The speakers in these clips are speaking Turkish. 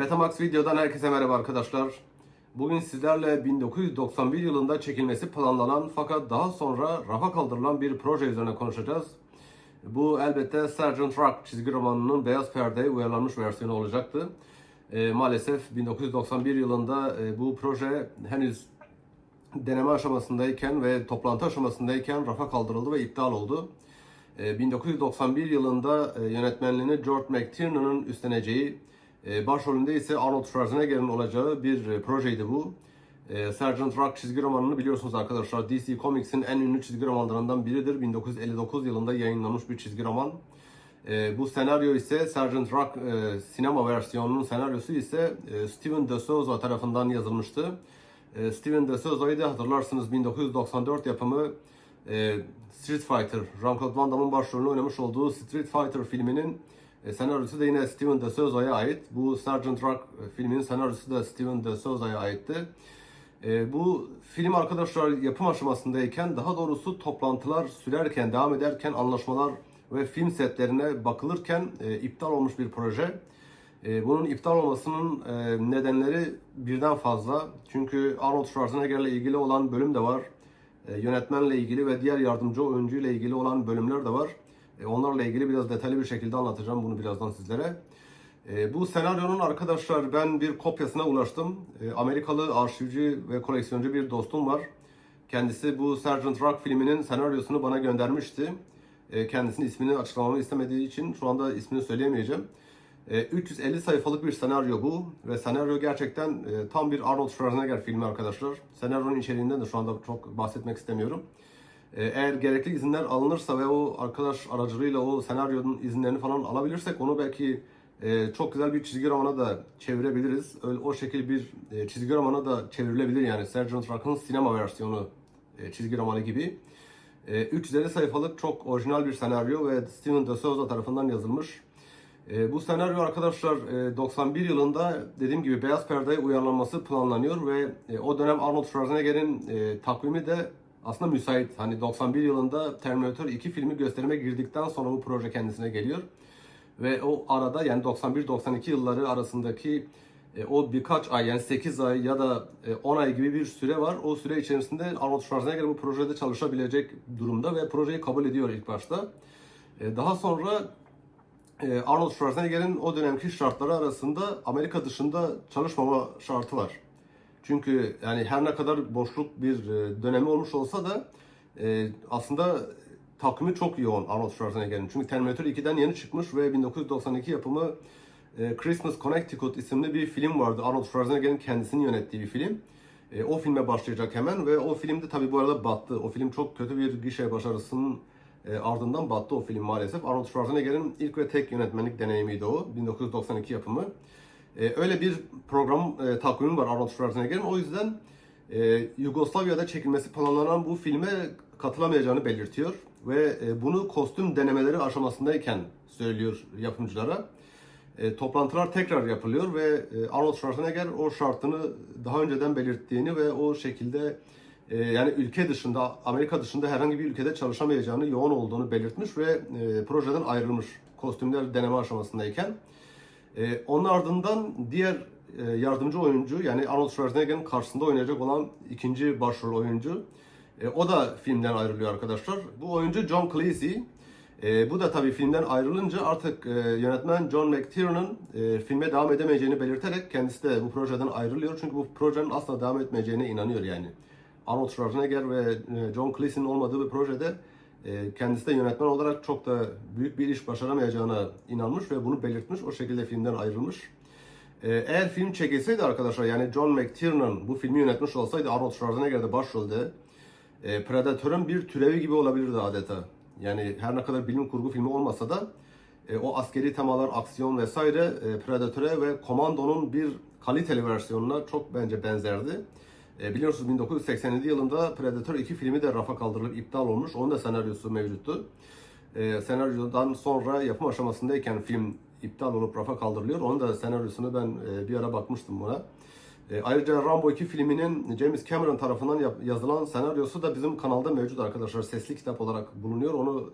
Betamax videodan herkese merhaba arkadaşlar. Bugün sizlerle 1991 yılında çekilmesi planlanan fakat daha sonra rafa kaldırılan bir proje üzerine konuşacağız. Bu elbette Sergeant Rock çizgi romanının beyaz perdeye uyarlanmış versiyonu olacaktı. E, maalesef 1991 yılında e, bu proje henüz deneme aşamasındayken ve toplantı aşamasındayken rafa kaldırıldı ve iptal oldu. E, 1991 yılında e, yönetmenliğini George McTiernan'ın üstleneceği, e, başrolünde ise Arnold Schwarzenegger'in olacağı bir e, projeydi bu. E, Sergeant Rock çizgi romanını biliyorsunuz arkadaşlar. DC Comics'in en ünlü çizgi romanlarından biridir. 1959 yılında yayınlanmış bir çizgi roman. Bu senaryo ise Sergeant Rock sinema versiyonunun senaryosu ise Steven De Souza tarafından yazılmıştı. Steven De Souza'yı da hatırlarsınız 1994 yapımı Street Fighter, Jean-Claude Van Damme'ın başrolünü oynamış olduğu Street Fighter filminin senaryosu da yine Steven De Souza'ya ait. Bu Sergeant Rock e, filminin senaryosu da Steven De Souza'ya aitti. E, bu film arkadaşlar yapım aşamasındayken daha doğrusu toplantılar sürerken, devam ederken anlaşmalar ve film setlerine bakılırken e, iptal olmuş bir proje. E, bunun iptal olmasının e, nedenleri birden fazla. Çünkü Arnold Schwarzenegger ile ilgili olan bölüm de var. E, yönetmenle ilgili ve diğer yardımcı oyuncu ile ilgili olan bölümler de var. E, onlarla ilgili biraz detaylı bir şekilde anlatacağım bunu birazdan sizlere. E, bu senaryonun arkadaşlar ben bir kopyasına ulaştım. E, Amerikalı arşivci ve koleksiyoncu bir dostum var. Kendisi bu Sergeant Rock filminin senaryosunu bana göndermişti. Kendisinin ismini açıklamamı istemediği için şu anda ismini söyleyemeyeceğim. E, 350 sayfalık bir senaryo bu ve senaryo gerçekten tam bir Arnold Schwarzenegger filmi arkadaşlar. Senaryonun içeriğinden de şu anda çok bahsetmek istemiyorum. E, eğer gerekli izinler alınırsa ve o arkadaş aracılığıyla o senaryonun izinlerini falan alabilirsek onu belki e, çok güzel bir çizgi romana da çevirebiliriz. Öyle, o şekil bir e, çizgi romana da çevrilebilir yani Sergeant Rock'ın sinema versiyonu e, çizgi romanı gibi. E, 350 sayfalık çok orijinal bir senaryo ve Steven De Souza tarafından yazılmış. Bu senaryo arkadaşlar e, 91 yılında dediğim gibi Beyaz Perde'ye uyarlanması planlanıyor ve o dönem Arnold Schwarzenegger'in takvimi de aslında müsait. Hani 91 yılında Terminator 2 filmi gösterime girdikten sonra bu proje kendisine geliyor. Ve o arada yani 91-92 yılları arasındaki e, o birkaç ay yani 8 ay ya da e, 10 ay gibi bir süre var. O süre içerisinde Arnold Schwarzenegger bu projede çalışabilecek durumda ve projeyi kabul ediyor ilk başta. E, daha sonra e, Arnold Schwarzenegger'in o dönemki şartları arasında Amerika dışında çalışmama şartı var. Çünkü yani her ne kadar boşluk bir e, dönemi olmuş olsa da e, aslında takvimi çok yoğun Arnold Schwarzenegger'in. Çünkü Terminator 2'den yeni çıkmış ve 1992 yapımı e, Christmas Connecticut isimli bir film vardı. Arnold Schwarzenegger'in kendisini yönettiği bir film. E, o filme başlayacak hemen ve o filmde tabi bu arada battı. O film çok kötü bir gişe başarısının e, ardından battı o film maalesef. Arnold Schwarzenegger'in ilk ve tek yönetmenlik deneyimiydi o. 1992 yapımı. E, öyle bir program e, takvimi var Arnold Schwarzenegger'in. O yüzden e, Yugoslavya'da çekilmesi planlanan bu filme katılamayacağını belirtiyor. Ve e, bunu kostüm denemeleri aşamasındayken söylüyor yapımcılara. E, toplantılar tekrar yapılıyor ve e, Arnold Schwarzenegger o şartını daha önceden belirttiğini ve o şekilde e, yani ülke dışında, Amerika dışında herhangi bir ülkede çalışamayacağını, yoğun olduğunu belirtmiş ve e, projeden ayrılmış kostümler deneme aşamasındayken. E, onun ardından diğer e, yardımcı oyuncu yani Arnold Schwarzenegger'in karşısında oynayacak olan ikinci başrol oyuncu e, o da filmden ayrılıyor arkadaşlar. Bu oyuncu John Cleese. E, bu da tabii filmden ayrılınca artık e, yönetmen John McTiernan e, filme devam edemeyeceğini belirterek kendisi de bu projeden ayrılıyor. Çünkü bu projenin asla devam etmeyeceğine inanıyor yani. Arnold Schwarzenegger ve e, John Cleese'nin olmadığı bir projede kendisi de yönetmen olarak çok da büyük bir iş başaramayacağına inanmış ve bunu belirtmiş. O şekilde filmden ayrılmış. E, eğer film çekilseydi arkadaşlar yani John McTiernan bu filmi yönetmiş olsaydı Arnold Schwarzenegger de başrolde e, Predator'un bir türevi gibi olabilirdi adeta. Yani her ne kadar bilim kurgu filmi olmasa da e, o askeri temalar, aksiyon vesaire e, Predator'e ve Commando'nun bir kaliteli versiyonuna çok bence benzerdi. E, biliyorsunuz 1987 yılında Predator 2 filmi de rafa kaldırılıp iptal olmuş. Onun da senaryosu mevcuttu. E, senaryodan sonra yapım aşamasındayken film iptal olup rafa kaldırılıyor. Onun da senaryosunu ben e, bir ara bakmıştım buna. Ayrıca Rambo 2 filminin James Cameron tarafından yazılan senaryosu da bizim kanalda mevcut arkadaşlar. Sesli kitap olarak bulunuyor. Onu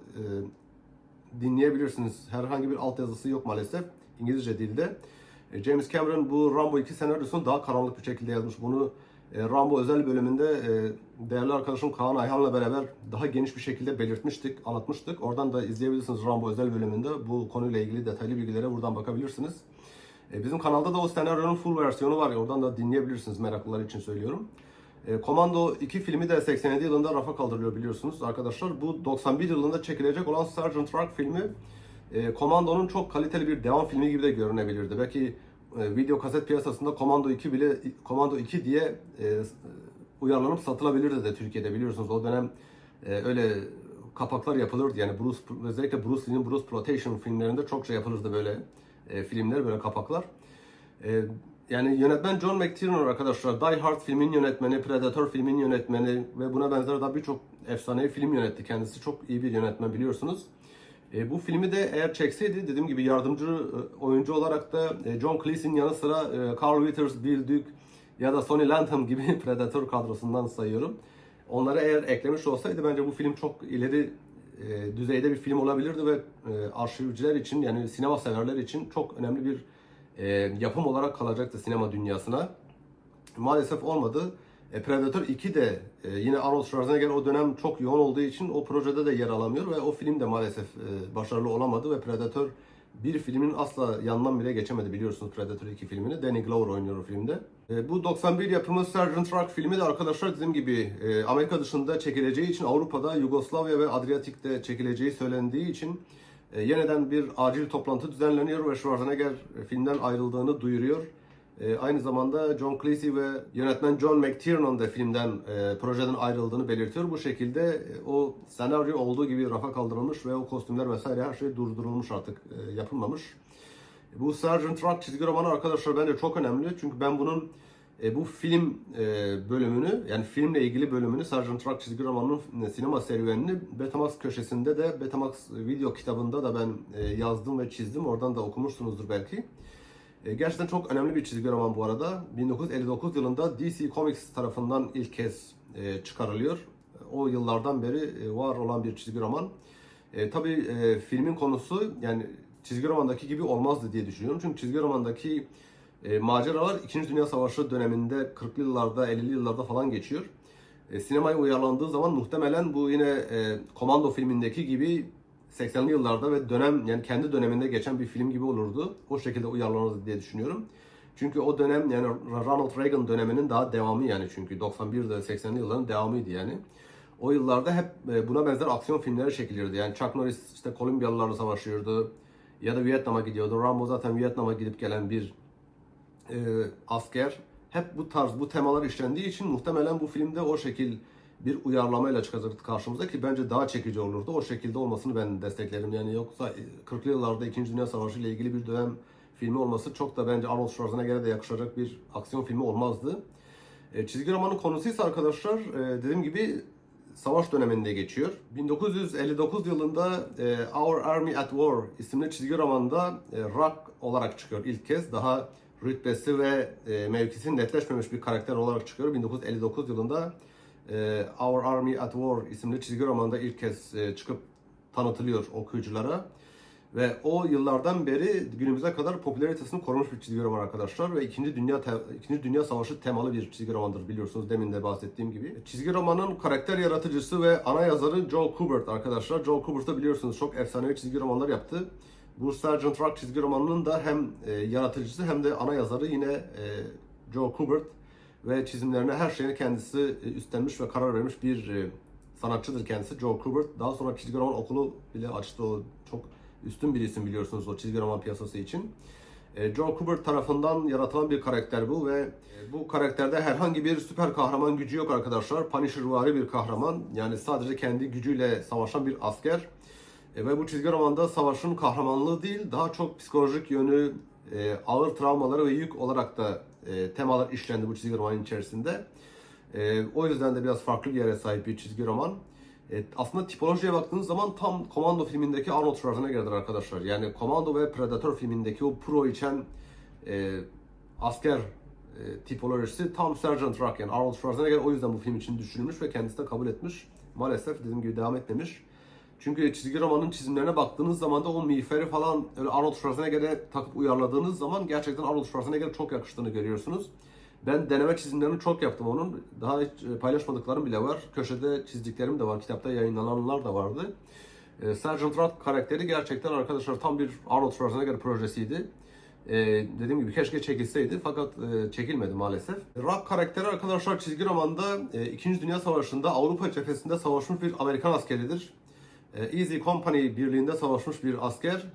dinleyebilirsiniz. Herhangi bir altyazısı yok maalesef. İngilizce dilde. E, James Cameron bu Rambo 2 senaryosunu daha karanlık bir şekilde yazmış. Bunu Rambo özel bölümünde e, değerli arkadaşım Kaan Ayhan'la beraber daha geniş bir şekilde belirtmiştik, anlatmıştık. Oradan da izleyebilirsiniz Rambo özel bölümünde. Bu konuyla ilgili detaylı bilgilere buradan bakabilirsiniz. E, Bizim kanalda da o senaryonun full versiyonu var. Oradan da dinleyebilirsiniz meraklılar için söylüyorum. E, Commando 2 filmi de 87 yılında rafa kaldırılıyor biliyorsunuz arkadaşlar. Bu 91 yılında çekilecek olan Sergeant Rock filmi e, Commando'nun çok kaliteli bir devam filmi gibi de görünebilirdi. Belki e, video kaset piyasasında Commando 2 bile Commando 2 diye e, uyarlanıp satılabilirdi de Türkiye'de biliyorsunuz. O dönem e, öyle kapaklar yapılırdı. Yani Bruce özellikle Bruce Lee'nin Bruce Plotation filmlerinde çokça yapılırdı böyle e, filmler, böyle kapaklar. E, yani yönetmen John McTiernan arkadaşlar. Die Hard filmin yönetmeni, Predator filmin yönetmeni ve buna benzer daha birçok efsanevi film yönetti kendisi. Çok iyi bir yönetmen biliyorsunuz. E, bu filmi de eğer çekseydi dediğim gibi yardımcı e, oyuncu olarak da e, John Cleese'in yanı sıra e, Carl Weathers, Bill Duke ya da Sonny Lantham gibi Predator kadrosundan sayıyorum. Onları eğer eklemiş olsaydı bence bu film çok ileri e, düzeyde bir film olabilirdi ve e, arşivciler için yani sinema severler için çok önemli bir e, yapım olarak kalacaktı sinema dünyasına. Maalesef olmadı. E, Predator 2 de e, yine Arnold Schwarzenegger o dönem çok yoğun olduğu için o projede de yer alamıyor ve o film de maalesef e, başarılı olamadı ve Predator bir filmin asla yanından bile geçemedi biliyorsunuz Predator 2 filmini. Danny Glover oynuyor o filmde. E, bu 91 yapımı Sergeant Rock filmi de arkadaşlar dediğim gibi e, Amerika dışında çekileceği için Avrupa'da Yugoslavya ve Adriyatik'te çekileceği söylendiği için e, yeniden bir acil toplantı düzenleniyor ve Schwarzenegger e, filmden ayrıldığını duyuruyor. E, aynı zamanda John Cleese ve yönetmen John McTiernan da filmden, e, projeden ayrıldığını belirtiyor. Bu şekilde e, o senaryo olduğu gibi rafa kaldırılmış ve o kostümler vesaire her şey durdurulmuş artık, e, yapılmamış. Bu Sergeant Rock çizgi romanı arkadaşlar bence çok önemli. Çünkü ben bunun e, bu film e, bölümünü yani filmle ilgili bölümünü Sergeant Rock çizgi romanının e, sinema serüvenini Betamax köşesinde de Betamax video kitabında da ben e, yazdım ve çizdim. Oradan da okumuşsunuzdur belki. E, gerçekten çok önemli bir çizgi roman bu arada. 1959 yılında DC Comics tarafından ilk kez e, çıkarılıyor. O yıllardan beri e, var olan bir çizgi roman. E, tabii e, filmin konusu yani çizgi romandaki gibi olmazdı diye düşünüyorum. Çünkü çizgi romandaki e, maceralar 2. Dünya Savaşı döneminde 40'lı yıllarda 50'li yıllarda falan geçiyor. E, sinemaya uyarlandığı zaman muhtemelen bu yine e, Komando filmindeki gibi 80'li yıllarda ve dönem yani kendi döneminde geçen bir film gibi olurdu. O şekilde uyarlanırdı diye düşünüyorum. Çünkü o dönem yani Ronald Reagan döneminin daha devamı yani çünkü 91'de 80'li yılların devamıydı yani. O yıllarda hep e, buna benzer aksiyon filmleri çekilirdi. Yani Chuck Norris işte Kolombiyalılarla savaşıyordu ya da Vietnam'a gidiyordu. Rambo zaten Vietnam'a gidip gelen bir e, asker. Hep bu tarz, bu temalar işlendiği için muhtemelen bu filmde o şekil bir uyarlamayla çıkacaktı karşımıza ki bence daha çekici olurdu. O şekilde olmasını ben desteklerim. Yani yoksa 40'lı yıllarda 2. Dünya Savaşı ile ilgili bir dönem filmi olması çok da bence Arnold Schwarzenegger'e de yakışacak bir aksiyon filmi olmazdı. E, çizgi romanın konusu ise arkadaşlar e, dediğim gibi savaş döneminde geçiyor. 1959 yılında e, Our Army at War isimli çizgi romanda e, Rock olarak çıkıyor ilk kez. Daha rütbesi ve e, mevkisi netleşmemiş bir karakter olarak çıkıyor. 1959 yılında e, Our Army at War isimli çizgi romanda ilk kez e, çıkıp tanıtılıyor okuyuculara. Ve o yıllardan beri günümüze kadar popülaritesini korumuş bir çizgi roman arkadaşlar ve 2. Dünya 2. Dünya Savaşı temalı bir çizgi romandır biliyorsunuz demin de bahsettiğim gibi. Çizgi romanın karakter yaratıcısı ve ana yazarı Joel Kubert arkadaşlar. Joel Kubert da biliyorsunuz çok efsanevi çizgi romanlar yaptı. Bu Sergeant Rock çizgi romanının da hem e, yaratıcısı hem de ana yazarı yine e, Joel Kubert ve çizimlerine her şeyini kendisi e, üstlenmiş ve karar vermiş bir e, sanatçıdır kendisi Joel Kubert. Daha sonra çizgi roman okulu bile açtı. O çok üstün bir isim biliyorsunuz o çizgi roman piyasası için. E, Joel Kubert tarafından yaratılan bir karakter bu ve bu karakterde herhangi bir süper kahraman gücü yok arkadaşlar. Punisher'vari bir kahraman. Yani sadece kendi gücüyle savaşan bir asker. Ve bu çizgi romanda savaşın kahramanlığı değil, daha çok psikolojik yönü, ağır travmaları ve yük olarak da e, temalar işlendi bu çizgi romanın içerisinde. E, o yüzden de biraz farklı bir yere sahip bir çizgi roman. E, aslında tipolojiye baktığınız zaman tam Commando filmindeki Arnold Schwarzenegger'dir arkadaşlar. Yani Commando ve Predator filmindeki o pro içen e, asker e, tipolojisi tam Sergeant Rock yani Arnold Schwarzenegger o yüzden bu film için düşünülmüş ve kendisi de kabul etmiş. Maalesef dediğim gibi devam etmemiş. Çünkü çizgi romanın çizimlerine baktığınız zaman da o miğferi falan öyle Arnold Schwarzenegger'e takıp uyarladığınız zaman gerçekten Arnold Schwarzenegger'e çok yakıştığını görüyorsunuz. Ben deneme çizimlerini çok yaptım onun. Daha hiç e, paylaşmadıklarım bile var. Köşede çizdiklerim de var. Kitapta yayınlananlar da vardı. E, Sergeant Rock karakteri gerçekten arkadaşlar tam bir Arnold Schwarzenegger projesiydi. E, dediğim gibi keşke çekilseydi fakat e, çekilmedi maalesef. Rock karakteri arkadaşlar çizgi romanda e, 2. Dünya Savaşı'nda Avrupa cephesinde savaşmış bir Amerikan askeridir. E, Easy Company birliğinde savaşmış bir asker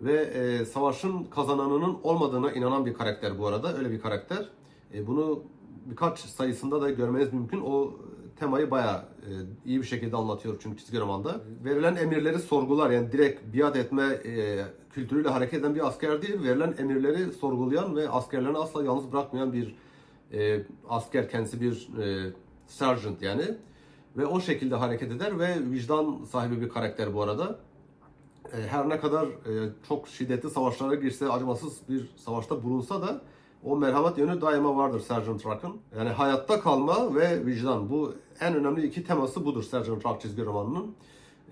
ve e, savaşın kazananının olmadığına inanan bir karakter bu arada. Öyle bir karakter. E, bunu birkaç sayısında da görmeniz mümkün. O temayı bayağı e, iyi bir şekilde anlatıyor çünkü çizgi romanda. Verilen emirleri sorgular yani direkt biat etme e, kültürüyle hareket eden bir asker değil. Verilen emirleri sorgulayan ve askerlerini asla yalnız bırakmayan bir e, asker kendisi bir e, sergeant yani. Ve o şekilde hareket eder ve vicdan sahibi bir karakter bu arada. E, her ne kadar e, çok şiddetli savaşlara girse, acımasız bir savaşta bulunsa da o merhamet yönü daima vardır Sergeant Rock'ın. Yani hayatta kalma ve vicdan. Bu en önemli iki teması budur Sergeant Rock çizgi romanının.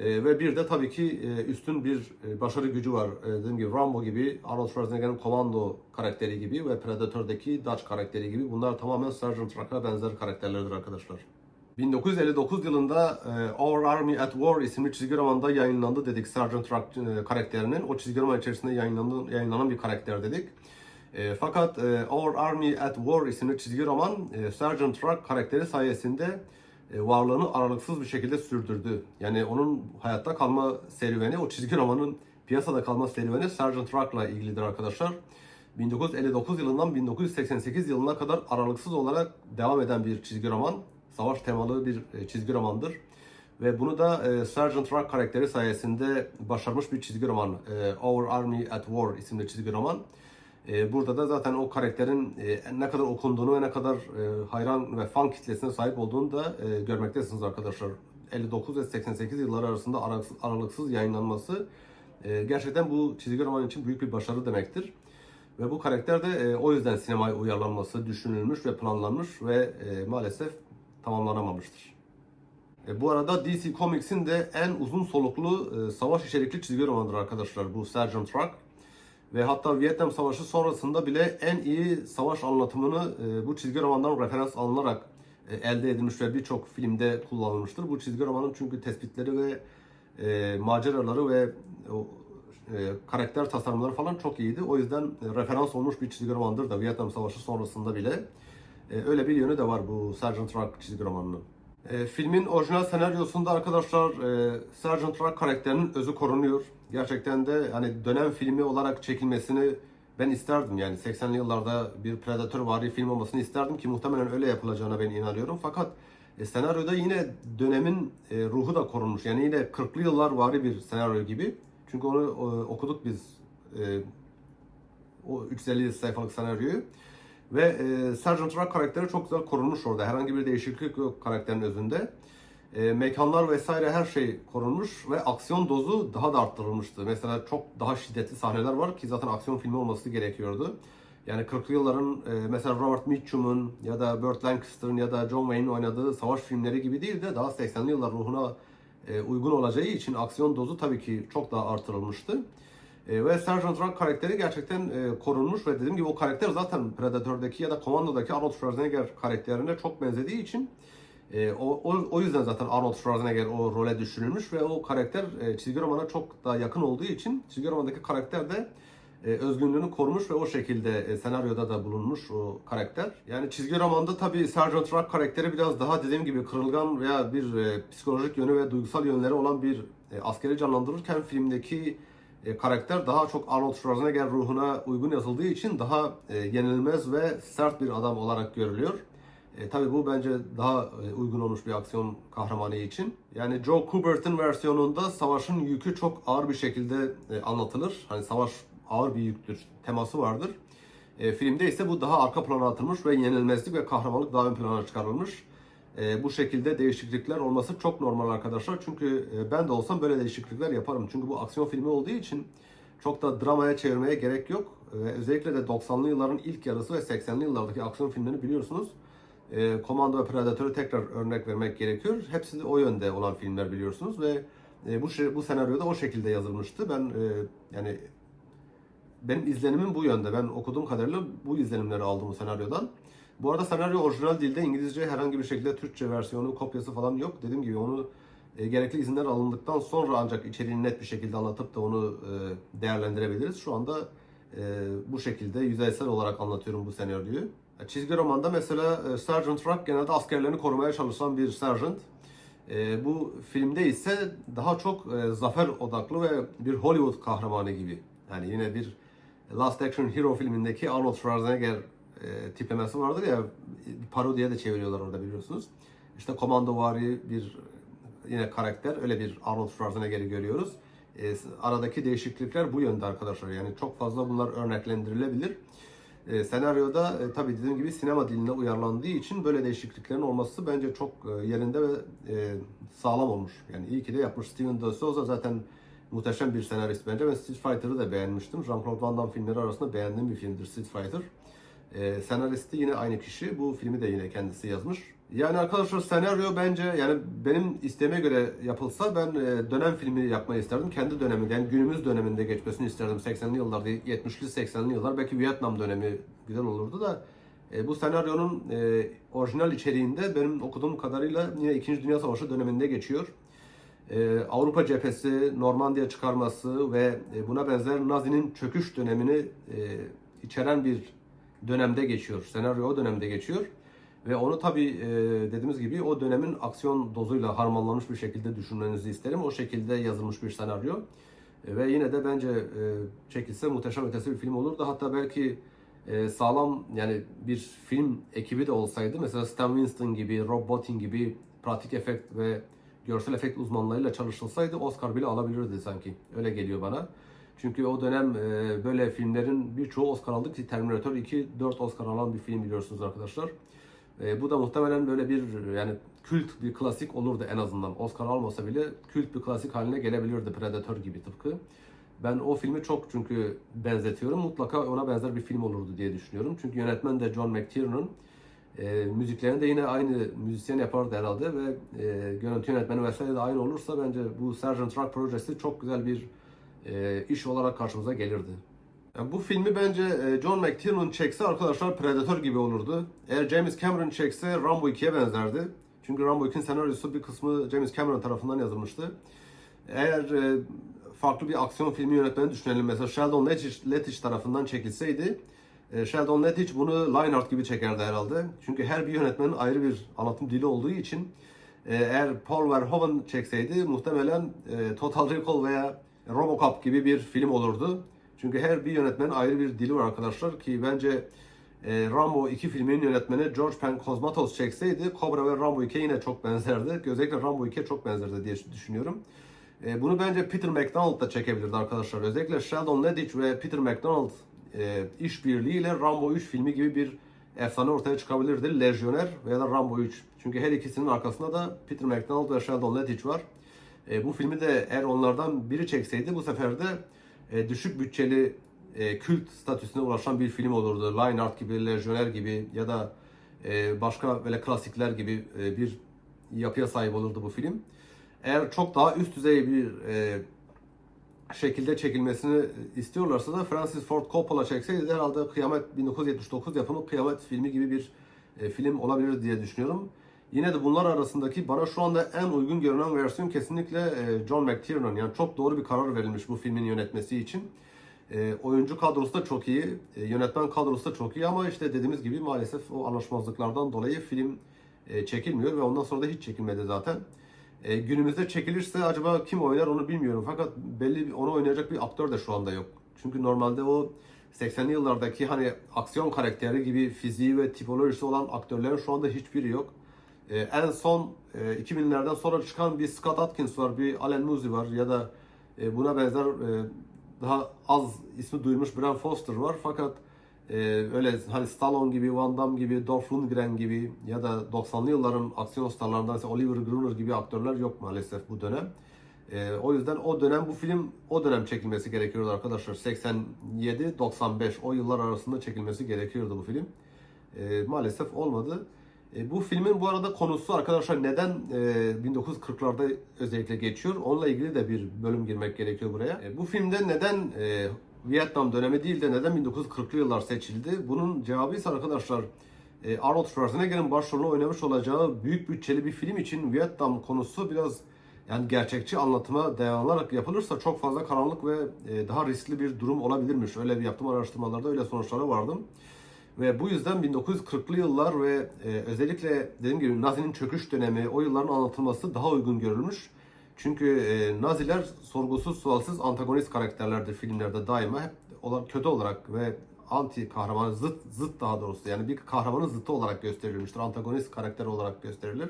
E, ve bir de tabii ki e, üstün bir e, başarı gücü var. E, dediğim gibi Rambo gibi, Arnold Schwarzenegger'in Commando karakteri gibi ve Predator'daki Dutch karakteri gibi bunlar tamamen Sergeant Rock'a benzer karakterlerdir arkadaşlar. 1959 yılında e, Our Army at War isimli çizgi romanda yayınlandı dedik Sergeant Rock e, karakterinin. O çizgi roman içerisinde yayınlandı, yayınlanan bir karakter dedik. E, fakat Our Army at War isimli çizgi roman Sergeant Rock karakteri sayesinde varlığını aralıksız bir şekilde sürdürdü. Yani onun hayatta kalma serüveni, o çizgi romanın piyasada kalma serüveni Sergeant Rock'la ilgilidir arkadaşlar. 1959 yılından 1988 yılına kadar aralıksız olarak devam eden bir çizgi roman. Savaş temalı bir e, çizgi romandır. Ve bunu da e, Sergeant Rock karakteri sayesinde başarmış bir çizgi roman. E, Our Army at War isimli çizgi roman. Burada da zaten o karakterin ne kadar okunduğunu ve ne kadar hayran ve fan kitlesine sahip olduğunu da görmektesiniz arkadaşlar. 59 ve 88 yılları arasında aralıksız, yayınlanması gerçekten bu çizgi roman için büyük bir başarı demektir. Ve bu karakter de o yüzden sinemaya uyarlanması düşünülmüş ve planlanmış ve maalesef tamamlanamamıştır. E, bu arada DC Comics'in de en uzun soluklu e, savaş içerikli çizgi romanıdır arkadaşlar bu Sergeant Rock. Ve hatta Vietnam Savaşı sonrasında bile en iyi savaş anlatımını e, bu çizgi romandan referans alınarak e, elde edilmiş ve birçok filmde kullanılmıştır. Bu çizgi romanın çünkü tespitleri ve e, maceraları ve o, e, karakter tasarımları falan çok iyiydi. O yüzden e, referans olmuş bir çizgi romandır da Vietnam Savaşı sonrasında bile. E, öyle bir yönü de var bu Sergeant Rock çizgi romanının. E, filmin orijinal senaryosunda arkadaşlar e, Sergeant Rock karakterinin özü korunuyor. Gerçekten de hani dönem filmi olarak çekilmesini ben isterdim yani 80'li yıllarda bir Predator vari film olmasını isterdim ki muhtemelen öyle yapılacağına ben inanıyorum. Fakat e, senaryoda yine dönemin e, ruhu da korunmuş. Yani yine 40'lı yıllar vari bir senaryo gibi. Çünkü onu e, okuduk biz e, o 350 sayfalık senaryoyu. Ve e, Sergeant Rock karakteri çok güzel korunmuş orada. Herhangi bir değişiklik yok karakterin özünde. E, mekanlar vesaire her şey korunmuş ve aksiyon dozu daha da arttırılmıştı. Mesela çok daha şiddetli sahneler var ki zaten aksiyon filmi olması gerekiyordu. Yani 40'lı yılların e, mesela Robert Mitchum'un ya da Burt Lancaster'ın ya da John Wayne'in oynadığı savaş filmleri gibi değil de daha 80'li yıllar ruhuna e, uygun olacağı için aksiyon dozu tabii ki çok daha artırılmıştı. E, ve Sergeant Rock karakteri gerçekten e, korunmuş ve dediğim gibi o karakter zaten Predator'daki ya da Commando'daki Arnold Schwarzenegger karakterine çok benzediği için e, o, o, o yüzden zaten Arnold Schwarzenegger o role düşünülmüş ve o karakter e, çizgi romana çok daha yakın olduğu için çizgi romandaki karakter de e, özgünlüğünü korumuş ve o şekilde e, senaryoda da bulunmuş o karakter. Yani çizgi romanda tabii Sergeant Rock karakteri biraz daha dediğim gibi kırılgan veya bir e, psikolojik yönü ve duygusal yönleri olan bir e, askeri canlandırırken filmdeki e, karakter daha çok Arnold Schwarzenegger ruhuna uygun yazıldığı için daha e, yenilmez ve sert bir adam olarak görülüyor. E, tabii bu bence daha e, uygun olmuş bir aksiyon kahramanı için. Yani Joe Kubert'in versiyonunda savaşın yükü çok ağır bir şekilde e, anlatılır. Hani savaş ağır bir yüktür teması vardır. E, filmde ise bu daha arka plana atılmış ve yenilmezlik ve kahramanlık daha ön plana çıkarılmış. E, bu şekilde değişiklikler olması çok normal arkadaşlar. Çünkü e, ben de olsam böyle değişiklikler yaparım. Çünkü bu aksiyon filmi olduğu için çok da dramaya çevirmeye gerek yok. Ve özellikle de 90'lı yılların ilk yarısı ve 80'li yıllardaki aksiyon filmlerini biliyorsunuz. E, Commando ve Predator'u tekrar örnek vermek gerekiyor. Hepsi de o yönde olan filmler biliyorsunuz ve e, bu bu senaryoda o şekilde yazılmıştı. Ben e, yani benim izlenimim bu yönde. Ben okuduğum kadarıyla bu izlenimleri aldım bu senaryodan. Bu arada senaryo orijinal dilde İngilizce herhangi bir şekilde Türkçe versiyonu, kopyası falan yok. Dediğim gibi onu e, gerekli izinler alındıktan sonra ancak içeriğini net bir şekilde anlatıp da onu e, değerlendirebiliriz. Şu anda e, bu şekilde yüzeysel olarak anlatıyorum bu senaryoyu. E, Çizgi romanda mesela e, Sergeant Rock genelde askerlerini korumaya çalışan bir sergeant. E, bu filmde ise daha çok e, zafer odaklı ve bir Hollywood kahramanı gibi. Yani yine bir Last Action Hero filmindeki Arnold Schwarzenegger e, tiplemesi vardır ya parodiye de çeviriyorlar orada biliyorsunuz. İşte komandovari bir yine karakter öyle bir Arnold Schwarzenegger'i görüyoruz. E, aradaki değişiklikler bu yönde arkadaşlar. Yani çok fazla bunlar örneklendirilebilir. E, senaryoda e, tabii dediğim gibi sinema diline uyarlandığı için böyle değişikliklerin olması bence çok e, yerinde ve e, sağlam olmuş. Yani iyi ki de yapmış. Steven De Souza zaten muhteşem bir senarist bence. Ben Street Fighter'ı da beğenmiştim. Jean-Claude Van Damme filmleri arasında beğendiğim bir filmdir Street Fighter. E, senaristi yine aynı kişi. Bu filmi de yine kendisi yazmış. Yani arkadaşlar senaryo bence yani benim isteğime göre yapılsa ben e, dönem filmi yapmayı isterdim. Kendi döneminde yani günümüz döneminde geçmesini isterdim. 80'li yıllarda, 70'li 80'li yıllar belki Vietnam dönemi güzel olurdu da e, bu senaryonun e, orijinal içeriğinde benim okuduğum kadarıyla yine 2. Dünya Savaşı döneminde geçiyor. E, Avrupa cephesi, Normandiya çıkarması ve e, buna benzer Nazi'nin çöküş dönemini e, içeren bir dönemde geçiyor. Senaryo o dönemde geçiyor. Ve onu tabii e, dediğimiz gibi o dönemin aksiyon dozuyla harmanlanmış bir şekilde düşünmenizi isterim. O şekilde yazılmış bir senaryo. E, ve yine de bence e, çekilse muhteşem ötesi bir film olurdu. Hatta belki sağlam yani bir film ekibi de olsaydı mesela Stan Winston gibi, Rob Bottin gibi pratik efekt ve görsel efekt uzmanlarıyla çalışılsaydı Oscar bile alabilirdi sanki. Öyle geliyor bana. Çünkü o dönem böyle filmlerin birçoğu Oscar aldı ki Terminator 2 4 Oscar alan bir film biliyorsunuz arkadaşlar. Bu da muhtemelen böyle bir yani kült bir klasik olurdu en azından. Oscar almasa bile kült bir klasik haline gelebilirdi Predator gibi tıpkı. Ben o filmi çok çünkü benzetiyorum. Mutlaka ona benzer bir film olurdu diye düşünüyorum. Çünkü yönetmen de John McTiernan. E, müziklerini de yine aynı müzisyen yapardı herhalde ve e, görüntü yönetmeni vesaire de aynı olursa bence bu Sergeant Rock projesi çok güzel bir e, iş olarak karşımıza gelirdi. Yani bu filmi bence e, John McTiernan çekse arkadaşlar Predator gibi olurdu. Eğer James Cameron çekse Rambo 2'ye benzerdi. Çünkü Rambo 2'nin senaryosu bir kısmı James Cameron tarafından yazılmıştı. Eğer e, farklı bir aksiyon filmi yönetmeni düşünelim mesela Sheldon Lettich, tarafından çekilseydi e, Sheldon Lettich bunu Lionheart gibi çekerdi herhalde. Çünkü her bir yönetmenin ayrı bir anlatım dili olduğu için e, eğer Paul Verhoeven çekseydi muhtemelen e, Total Recall veya Robocop gibi bir film olurdu. Çünkü her bir yönetmenin ayrı bir dili var arkadaşlar ki bence e, Rambo 2 filminin yönetmeni George Cosmatos çekseydi Cobra ve Rambo 2'ye yine çok benzerdi. Özellikle Rambo 2'ye çok benzerdi diye düşünüyorum. E, bunu bence Peter McDonald da çekebilirdi arkadaşlar. Özellikle Sheldon Lettich ve Peter McDonald e, işbirliğiyle Rambo 3 filmi gibi bir efsane ortaya çıkabilirdi. Lejyoner veya da Rambo 3. Çünkü her ikisinin arkasında da Peter McDonald ve Sheldon Lettich var. E, bu filmi de eğer onlardan biri çekseydi bu sefer de e, düşük bütçeli e, kült statüsüne ulaşan bir film olurdu. Lionheart gibi, Legionnaire gibi ya da e, başka böyle klasikler gibi e, bir yapıya sahip olurdu bu film. Eğer çok daha üst düzey bir e, şekilde çekilmesini istiyorlarsa da Francis Ford Coppola çekseydi de herhalde Kıyamet 1979 yapımı Kıyamet filmi gibi bir e, film olabilir diye düşünüyorum. Yine de bunlar arasındaki bana şu anda en uygun görünen versiyon kesinlikle e, John McTiernan. Yani çok doğru bir karar verilmiş bu filmin yönetmesi için. E, oyuncu kadrosu da çok iyi, e, yönetmen kadrosu da çok iyi ama işte dediğimiz gibi maalesef o anlaşmazlıklardan dolayı film çekilmiyor ve ondan sonra da hiç çekilmedi zaten. Günümüzde çekilirse acaba kim oynar onu bilmiyorum. Fakat belli onu oynayacak bir aktör de şu anda yok. Çünkü normalde o 80'li yıllardaki hani aksiyon karakteri gibi fiziği ve tipolojisi olan aktörlerin şu anda hiçbiri yok. E, en son e, 2000'lerden sonra çıkan bir Scott Atkins var, bir Alan Muzi var ya da e, buna benzer e, daha az ismi duymuş Bram Foster var. Fakat e, öyle hani Stallone gibi, Van Damme gibi, Dolph Lundgren gibi ya da 90'lı yılların aksiyon starlarından ise Oliver Gruner gibi aktörler yok maalesef bu dönem. E, o yüzden o dönem bu film o dönem çekilmesi gerekiyordu arkadaşlar. 87-95 o yıllar arasında çekilmesi gerekiyordu bu film. E, maalesef olmadı. E, bu filmin bu arada konusu arkadaşlar neden e, 1940'larda özellikle geçiyor? Onunla ilgili de bir bölüm girmek gerekiyor buraya. E, bu filmde neden e, Vietnam dönemi değil de neden 1940'lı yıllar seçildi? Bunun cevabı ise arkadaşlar e, Arnold Schwarzenegger'in başrolünü oynamış olacağı büyük bütçeli bir film için Vietnam konusu biraz yani gerçekçi anlatıma dayanarak yapılırsa çok fazla karanlık ve e, daha riskli bir durum olabilirmiş. Öyle bir yaptığım araştırmalarda öyle sonuçlara vardım. Ve bu yüzden 1940'lı yıllar ve e, özellikle dediğim gibi Nazi'nin çöküş dönemi o yılların anlatılması daha uygun görülmüş. Çünkü e, Naziler sorgusuz sualsiz antagonist karakterlerdir filmlerde daima hep olarak kötü olarak ve anti kahraman zıt zıt daha doğrusu yani bir kahramanın zıttı olarak gösterilmiştir. Antagonist karakter olarak gösterilir.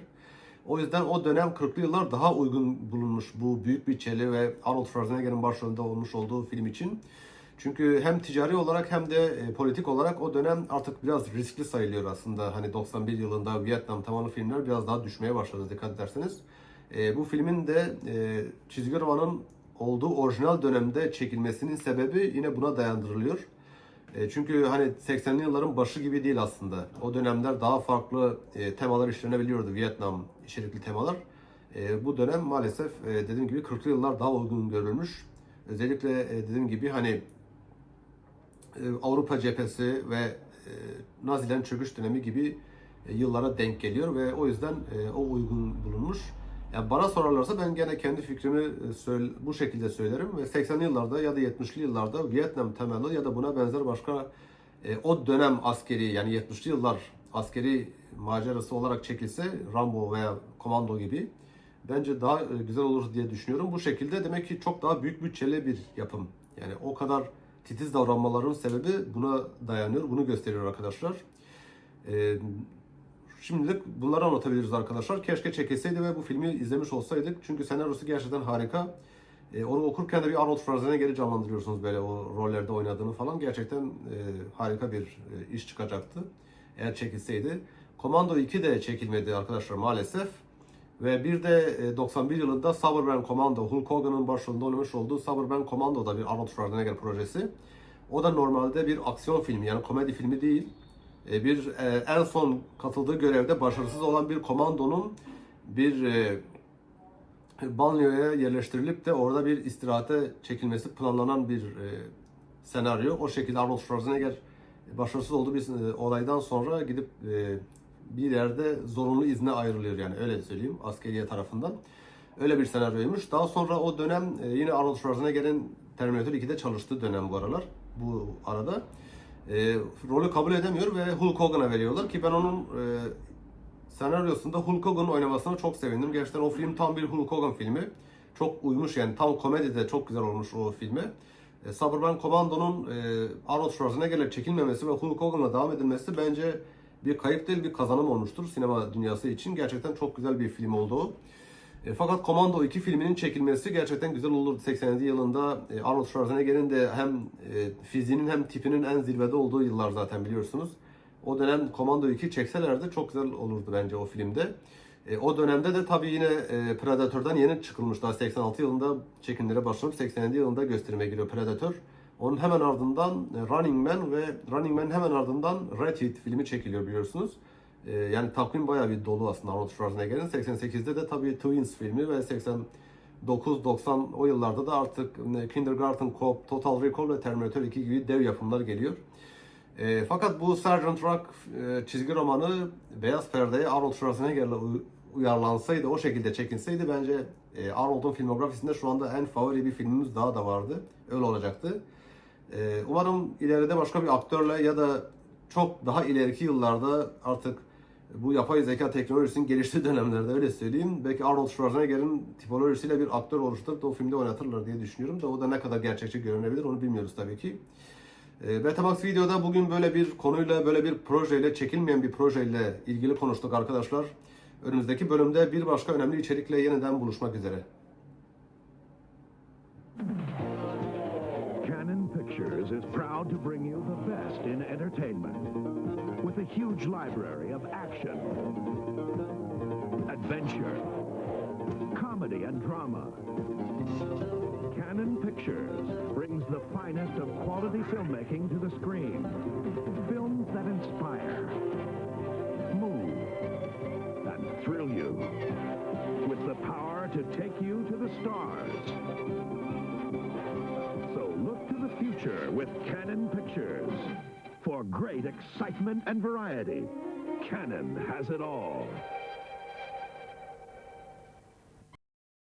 O yüzden o dönem 40'lı yıllar daha uygun bulunmuş bu büyük bütçeli ve Arnold Schwarzenegger'in başrolünde olmuş olduğu film için. Çünkü hem ticari olarak hem de e, politik olarak o dönem artık biraz riskli sayılıyor aslında. Hani 91 yılında Vietnam temalı filmler biraz daha düşmeye başladı dikkat ederseniz. E, bu filmin de e, çizgi romanın olduğu orijinal dönemde çekilmesinin sebebi yine buna dayandırılıyor. E, çünkü hani 80'li yılların başı gibi değil aslında. O dönemler daha farklı e, temalar işlenebiliyordu. Vietnam içerikli temalar. E, bu dönem maalesef e, dediğim gibi 40'lı yıllar daha uygun görülmüş. Özellikle e, dediğim gibi hani Avrupa cephesi ve e, Nazilerin çöküş dönemi gibi e, yıllara denk geliyor ve o yüzden o uygun bulunmuş. Yani bana sorarlarsa ben gene kendi fikrimi bu şekilde söylerim ve 80'li yıllarda ya da 70'li yıllarda Vietnam temelli ya da buna benzer başka o dönem askeri yani 70'li yıllar askeri macerası olarak çekilse Rambo veya Komando gibi bence daha güzel olur diye düşünüyorum. Bu şekilde demek ki çok daha büyük bütçeli bir yapım. Yani o kadar titiz davranmalarının sebebi buna dayanıyor. Bunu gösteriyor arkadaşlar. Ee, şimdilik bunları anlatabiliriz arkadaşlar. Keşke çekilseydi ve bu filmi izlemiş olsaydık. Çünkü senaryosu gerçekten harika. Ee, onu okurken de bir Arnold Schwarzenegger'i canlandırıyorsunuz böyle o rollerde oynadığını falan. Gerçekten e, harika bir e, iş çıkacaktı. Eğer çekilseydi. Commando 2 de çekilmedi arkadaşlar maalesef. Ve bir de 91 e, yılında Cyberman Commando, Hulk Hogan'ın başrolünde oynamış olduğu Cyberman Commando da bir Arnold Schwarzenegger projesi. O da normalde bir aksiyon filmi yani komedi filmi değil. E, bir e, en son katıldığı görevde başarısız olan bir komandonun bir banyoya yerleştirilip de orada bir istirahate çekilmesi planlanan bir senaryo. O şekilde Arnold Schwarzenegger başarısız olduğu bir olaydan sonra gidip bir yerde zorunlu izne ayrılıyor yani öyle söyleyeyim askeriye tarafından. Öyle bir senaryoymuş. Daha sonra o dönem e, yine Arnold Schwarzenegger'in Terminator 2'de çalıştığı dönem bu aralar. Bu arada. E, rolü kabul edemiyor ve Hulk Hogan'a veriyorlar ki ben onun e, senaryosunda Hulk Hogan'ın oynamasına çok sevindim. Gerçekten o film tam bir Hulk Hogan filmi. Çok uymuş yani tam komedi de çok güzel olmuş o filme. E, Cyberman Commando'nun e, Arnold Schwarzenegger'le çekilmemesi ve Hulk Hogan'la devam edilmesi bence bir kayıp değil bir kazanım olmuştur sinema dünyası için. Gerçekten çok güzel bir film oldu o. E, fakat Commando 2 filminin çekilmesi gerçekten güzel olurdu. 87 yılında e, Arnold Schwarzenegger'in de hem e, fiziğinin hem tipinin en zirvede olduğu yıllar zaten biliyorsunuz. O dönem Commando 2 çekselerdi çok güzel olurdu bence o filmde. E, o dönemde de tabii yine e, Predator'dan yeni çıkılmış. Daha 86 yılında çekimlere başlanıp 87 yılında gösterime giriyor Predator. Onun hemen ardından e, Running Man ve Running Man hemen ardından Red Heat filmi çekiliyor biliyorsunuz. Ee, yani takvim bayağı bir dolu aslında Arnold Schwarzenegger'in. 88'de de tabii Twins filmi ve 89-90 o yıllarda da artık e, Kindergarten Cop, Total Recall ve Terminator 2 gibi dev yapımlar geliyor. E, fakat bu Sergeant Rock e, çizgi romanı beyaz perdeye Arnold Schwarzenegger'le uyarlansaydı, o şekilde çekinseydi bence e, Arnold'un filmografisinde şu anda en favori bir filmimiz daha da vardı. Öyle olacaktı. Ee, umarım ileride başka bir aktörle ya da çok daha ileriki yıllarda artık bu yapay zeka teknolojisinin geliştiği dönemlerde öyle söyleyeyim. Belki Arnold Schwarzenegger'in tipolojisiyle bir aktör oluşturup da o filmde oynatırlar diye düşünüyorum da o da ne kadar gerçekçi görünebilir onu bilmiyoruz tabii ki. E, Betamax videoda bugün böyle bir konuyla, böyle bir projeyle, çekilmeyen bir projeyle ilgili konuştuk arkadaşlar. Önümüzdeki bölümde bir başka önemli içerikle yeniden buluşmak üzere. Pictures is proud to bring you the best in entertainment. With a huge library of action, adventure, comedy and drama. Canon Pictures brings the finest of quality filmmaking to the screen. Films that inspire, move, and thrill you. With the power to take you to the stars future with Canon Pictures. For great excitement and variety, Canon has it all.